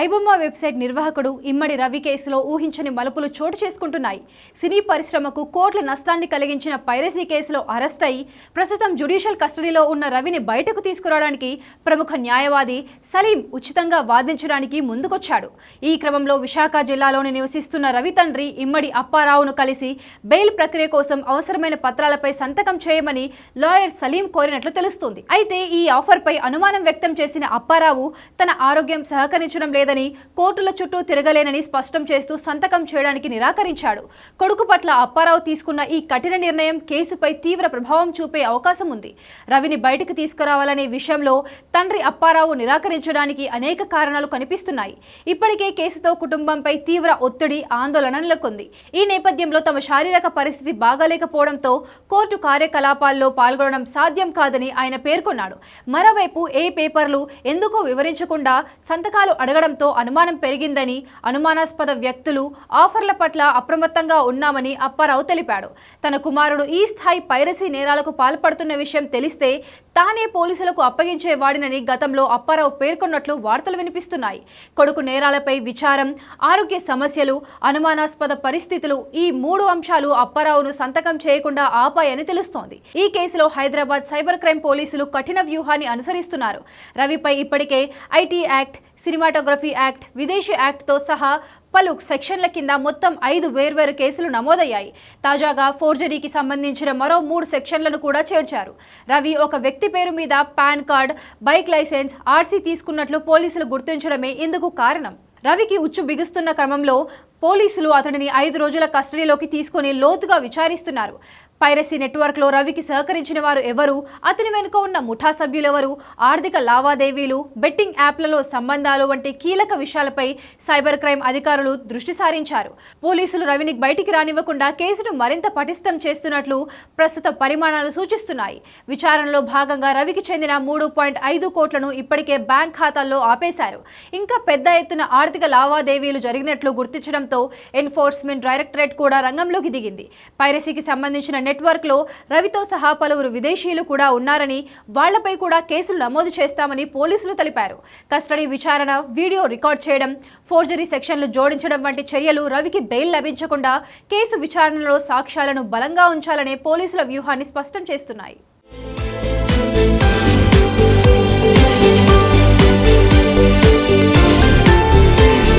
IBomma website నిర్వాహకుడు ఇమ్మడి రవి కేసులో ఊహించని మలుపులు చోటు చేసుకుంటున్నాయి. సినీ పరిశ్రమకు కోట్ల నష్టాన్ని కలిగించిన పైరసీ కేసులో అరెస్ట్ అయి ప్రస్తుతం జ్యుడిషియల్ కస్టడీలో ఉన్న రవిని బయటకు తీసుకురావడానికి ప్రముఖ న్యాయవాది సలీం ఉచితంగా వాదించడానికి ముందుకొచ్చాడు. ఈ క్రమంలో విశాఖ జిల్లాలోని నివసిస్తున్న రవి తండ్రి ఇమ్మడి అప్పారావును కలిసి బెయిల్ ప్రక్రియ కోసం అవసరమైన పత్రాలపై సంతకం చేయమని లాయర్ సలీం కోరినట్లు తెలుస్తోంది. అయితే ఈ ఆఫర్పై అనుమానం వ్యక్తం చేసిన అప్పారావు తన ఆరోగ్యం సహకరించడం లేదని కోర్టుల చుట్టూ తిరగలేనని స్పష్టం చేస్తూ సంతకం చేయడానికి నిరాకరించాడు. కొడుకు పట్ల అప్పారావు తీసుకున్న ఈ కఠిన నిర్ణయం కేసుపై తీవ్ర ప్రభావం చూపే అవకాశం ఉంది. రవిని బయటకు తీసుకురావాలనే విషయంలో తండ్రి అప్పారావు నిరాకరించడానికి అనేక కారణాలు కనిపిస్తున్నాయి. ఇప్పటికే కేసుతో కుటుంబంపై తీవ్ర ఒత్తిడి ఆందోళన నెలకొంది. ఈ నేపథ్యంలో తమ శారీరక పరిస్థితి బాగాలేకపోవడంతో కోర్టు కార్యకలాపాల్లో పాల్గొనడం సాధ్యం కాదని ఆయన పేర్కొన్నాడు. మరోవైపు ఏ పేపర్లు ఎందుకో వివరించకుండా సంతకాలు అడగడం రావడంతో అనుమానం పెరిగిందని అనుమానాస్పద వ్యక్తులు ఆఫర్ల పట్ల అప్రమత్తంగా ఉన్నామని అప్పారావు తెలిపాడు. తన కుమారుడు ఈ స్థాయి పైరసీ నేరాలకు పాల్పడుతున్న విషయం తెలిస్తే తానే పోలీసులకు అప్పగించేవాడినని గతంలో అప్పారావు పేర్కొన్నట్లు వార్తలు వినిపిస్తున్నాయి. కొడుకు నేరాలపై విచారం ఆరోగ్య సమస్యలు అనుమానాస్పద పరిస్థితులు ఈ మూడు అంశాలు అప్పారావును సంతకం చేయకుండా ఆపాయని తెలుస్తోంది. ఈ కేసులో హైదరాబాద్ సైబర్ క్రైమ్ పోలీసులు కఠిన వ్యూహాన్ని అనుసరిస్తున్నారు. రవిపై ఇప్పటికే ఐటీ యాక్ట్ సినిమాటోగ్రఫీ యాక్ట్ విదేశీ యాక్ట్తో సహా పలు సెక్షన్ల కింద మొత్తం ఐదు వేర్వేరు కేసులు నమోదయ్యాయి. తాజాగా ఫోర్జరీకి సంబంధించిన మరో మూడు సెక్షన్లను కూడా చేర్చారు. రవి ఒక వ్యక్తి పేరు మీద PAN card bike licence RC తీసుకున్నట్లు పోలీసులు గుర్తించడమే ఇందుకు కారణం. రవికి ఉచ్చు బిగుస్తున్న క్రమంలో పోలీసులు అతడిని ఐదు రోజుల కస్టడీలోకి తీసుకొని లోతుగా విచారిస్తున్నారు. పైరసీ నెట్వర్క్లో రవికి సహకరించిన వారు ఎవరు? అతని వెనుక ఉన్న ముఠా సభ్యులెవరు? ఆర్థిక లావాదేవీలు బెట్టింగ్ యాప్లలో సంబంధాలు వంటి కీలక విషయాలపై సైబర్ క్రైమ్ అధికారులు దృష్టి సారించారు. పోలీసులు రవిని బయటికి రానివ్వకుండా కేసును మరింత పటిష్టం చేస్తున్నట్లు ప్రస్తుత పరిమాణాలు సూచిస్తున్నాయి. విచారణలో భాగంగా రవికి చెందిన మూడు పాయింట్ ఐదు కోట్లను ఇప్పటికే బ్యాంక్ ఖాతాల్లో ఆపేశారు. ఇంకా పెద్ద ఎత్తున ఆర్థిక లావాదేవీలు జరిగినట్లు గుర్తించడం గుర్తించడంతో ఎన్ఫోర్స్మెంట్ డైరెక్టరేట్ కూడా రంగంలోకి దిగింది. పైరసీకి సంబంధించిన నెట్వర్క్లో రవితో సహా పలువురు విదేశీయులు కూడా ఉన్నారని వాళ్ళపై కూడా కేసులు నమోదు చేస్తామని పోలీసులు తెలిపారు. కస్టడీ విచారణ వీడియో రికార్డ్ చేయడం ఫోర్జరీ సెక్షన్లు జోడించడం వంటి చర్యలు రవికి బెయిల్ లభించకుండా కేసు విచారణలో సాక్ష్యాలను బలంగా ఉంచాలనే పోలీసుల వ్యూహాన్ని స్పష్టం చేస్తున్నాయి.